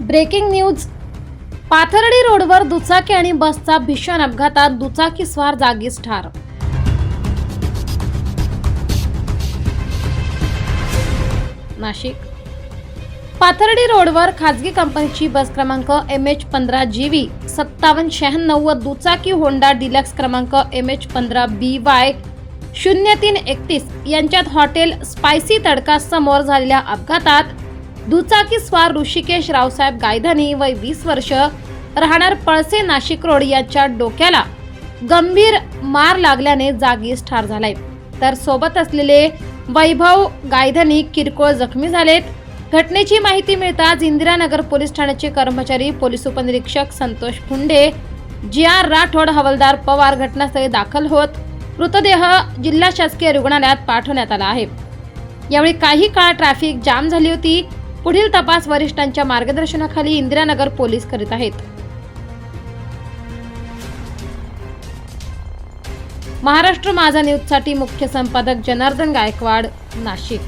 Breaking news. Pathardi रोडवर दुचाकी आणि बसचा भीषण अपघातात दुचाकी स्वार जागीच ठार. नाशिक. पाथर्डी रोडवर खाजगी कंपनीची बस क्रमांक एम एच पंधरा जी व्ही सत्तावन्न शहाण्णव व दुचाकी होंडा डिलक्स क्रमांक एम एच पंधरा बी वाय शून्य तीन एकतीस यांच्यात हॉटेल स्पायसी तडका समोर झालेल्या अपघातात दुचाकी स्वार ऋषिकेश रावसाहेब गायधनी वय वीस वर्ष राहणार पळसे नाशिक रोड याच्या डोक्याला गंभीर मार लागल्याने जागीच ठार झालाय. तर सोबत असलेले वैभव गायधनी किरकोळ जखमी झालेत. घटनेची माहिती मिळताच इंदिरानगर पोलीस ठाण्याचे कर्मचारी पोलीस उपनिरीक्षक संतोष फुंडे जी आर राठोड हवालदार पवार घटनास्थळी दाखल होत मृतदेह जिल्हा शासकीय रुग्णालयात पाठवण्यात आला आहे. यावेळी काही काळ ट्रॅफिक जाम झाली होती. पुढील तपास वरिष्ठांच्या मार्गदर्शनाखाली इंदिरानगर पोलीस करीत आहेत. महाराष्ट्र माझा न्यूजसाठी मुख्य संपादक जनार्दन गायकवाड नाशिक.